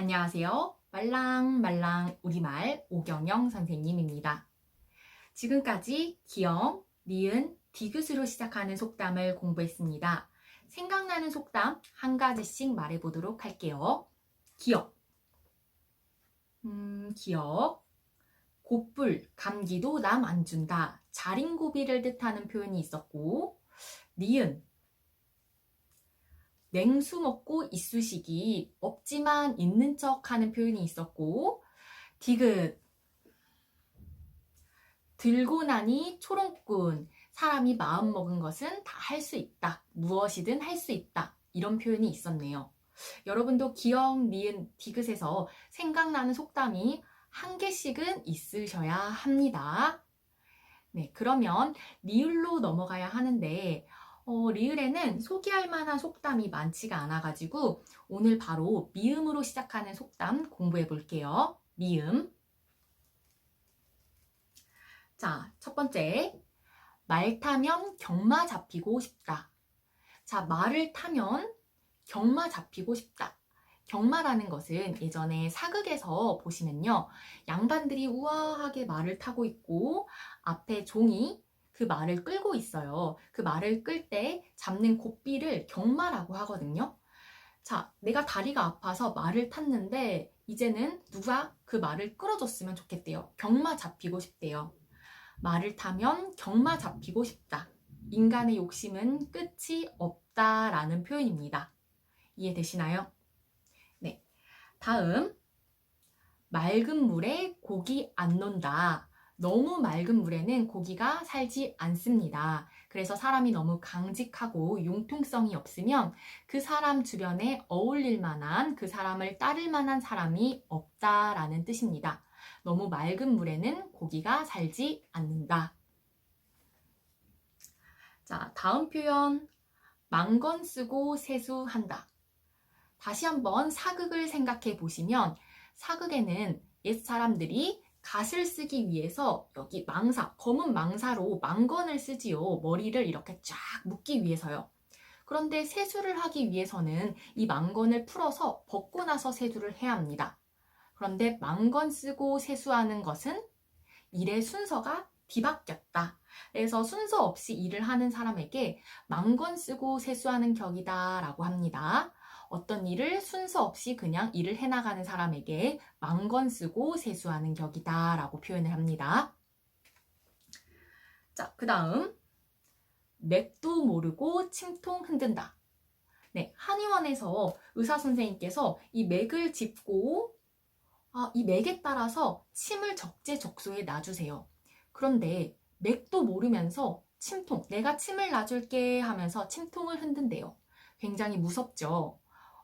안녕하세요. 말랑말랑 우리말 오경영 선생님입니다. 지금까지 기영, 니은, 디귿으로 시작하는 속담을 공부했습니다. 생각나는 속담 한 가지씩 말해보도록 할게요. 기억. 음, 기억. 곧불, 감기도 남 안 준다. 자린 고비를 뜻하는 표현이 있었고, 니은. 냉수 먹고 이쑤시기 없지만 있는 척 하는 표현이 있었고 디귿. 들고 나니 초롱꾼. 사람이 마음 먹은 것은 다 할 수 있다. 무엇이든 할 수 있다. 이런 표현이 있었네요. 여러분도 기억, 니은, 디귿에서 생각나는 속담이 한 개씩은 있으셔야 합니다. 네 그러면 리을로 넘어가야 하는데 어, 리을에는 소개할 만한 속담이 많지가 않아가지고 오늘 바로 미음으로 시작하는 속담 공부해 볼게요. 미음. 자, 첫 번째. 말 타면 경마 잡히고 싶다. 자, 말을 타면 경마 잡히고 싶다. 경마라는 것은 예전에 사극에서 보시면요. 양반들이 우아하게 말을 타고 있고 앞에 종이 그 말을 끌고 있어요. 그 말을 끌 때 잡는 고삐를 경마라고 하거든요. 자, 내가 다리가 아파서 말을 탔는데 이제는 누가 그 말을 끌어줬으면 좋겠대요. 경마 잡히고 싶대요. 말을 타면 경마 잡히고 싶다. 인간의 욕심은 끝이 없다 라는 표현입니다. 이해되시나요? 네. 다음. 맑은 물에 고기 안 논다. 너무 맑은 물에는 고기가 살지 않습니다. 그래서 사람이 너무 강직하고 융통성이 없으면 그 사람 주변에 어울릴 만한 그 사람을 따를 만한 사람이 없다라는 뜻입니다. 너무 맑은 물에는 고기가 살지 않는다. 자, 다음 표현. 망건 쓰고 세수한다. 다시 한번 사극을 생각해 보시면 사극에는 옛 사람들이 갓을 쓰기 위해서 여기 망사, 검은 망사로 망건을 쓰지요. 머리를 이렇게 쫙 묶기 위해서요. 그런데 세수를 하기 위해서는 이 망건을 풀어서 벗고 나서 세수를 해야 합니다. 그런데 망건 쓰고 세수하는 것은 일의 순서가 뒤바뀌었다. 그래서 순서 없이 일을 하는 사람에게 망건 쓰고 세수하는 격이다 라고 합니다. 어떤 일을 순서 없이 그냥 일을 해나가는 사람에게 망건 쓰고 세수하는 격이다 라고 표현을 합니다. 자, 그 다음 맥도 모르고 침통 흔든다. 네, 한의원에서 의사 선생님께서 이 맥을 짚고 아, 이 맥에 따라서 침을 적재적소에 놔주세요. 그런데 맥도 모르면서 침통, 내가 침을 놔줄게 하면서 침통을 흔든대요. 굉장히 무섭죠.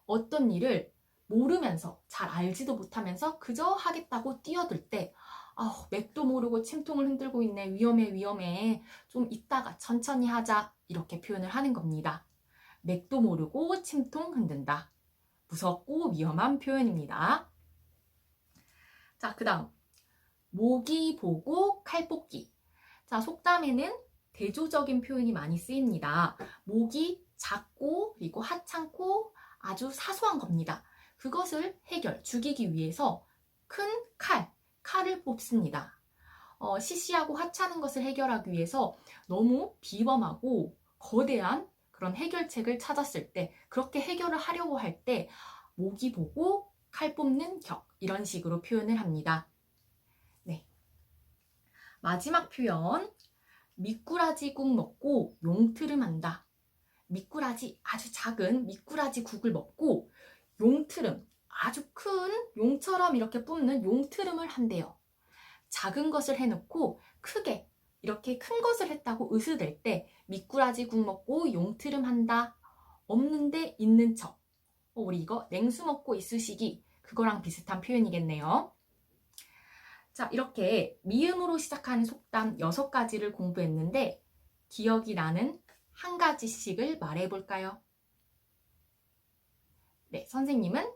어떤 일을 모르면서 잘 알지도 못하면서 그저 하겠다고 뛰어들 때 아, 맥도 모르고 침통을 흔들고 있네. 위험해, 위험해. 좀 이따가 천천히 하자. 이렇게 표현을 하는 겁니다. 맥도 모르고 침통 흔든다. 무섭고 위험한 표현입니다. 자, 그 다음. 모기 보고 칼 뽑기. 자, 속담에는 대조적인 표현이 많이 쓰입니다. 목이 작고 그리고 하찮고 아주 사소한 겁니다. 그것을 해결, 죽이기 위해서 큰 칼, 칼을 뽑습니다. 어, 시시하고 하찮은 것을 해결하기 위해서 너무 비범하고 거대한 그런 해결책을 찾았을 때 그렇게 해결을 하려고 할때 목이 보고 칼 뽑는 격 이런 식으로 표현을 합니다. 네. 마지막 표현 미꾸라지 국 먹고 용트름 한다. 미꾸라지 아주 작은 미꾸라지 국을 먹고 용트름 아주 큰 용처럼 이렇게 뿜는 용트름을 한대요. 작은 것을 해놓고 크게 이렇게 큰 것을 했다고 으스댈 때 미꾸라지 국 먹고 용트름 한다. 없는데 있는 척. 어, 우리 이거 냉수 먹고 이쑤시기 그거랑 비슷한 표현이겠네요. 자, 이렇게 미음으로 시작하는 속담 6가지를 공부했는데 기억이 나는 한 가지씩을 말해볼까요? 네, 선생님은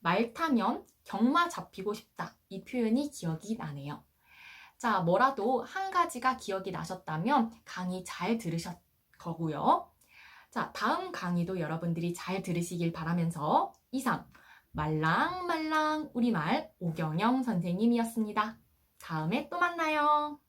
말 타면 경마 잡히고 싶다. 이 표현이 기억이 나네요. 자, 뭐라도 한 가지가 기억이 나셨다면 강의 잘 들으셨 거고요. 자, 다음 강의도 여러분들이 잘 들으시길 바라면서 이상 말랑말랑 우리말 오경영 선생님이었습니다. 다음에 또 만나요.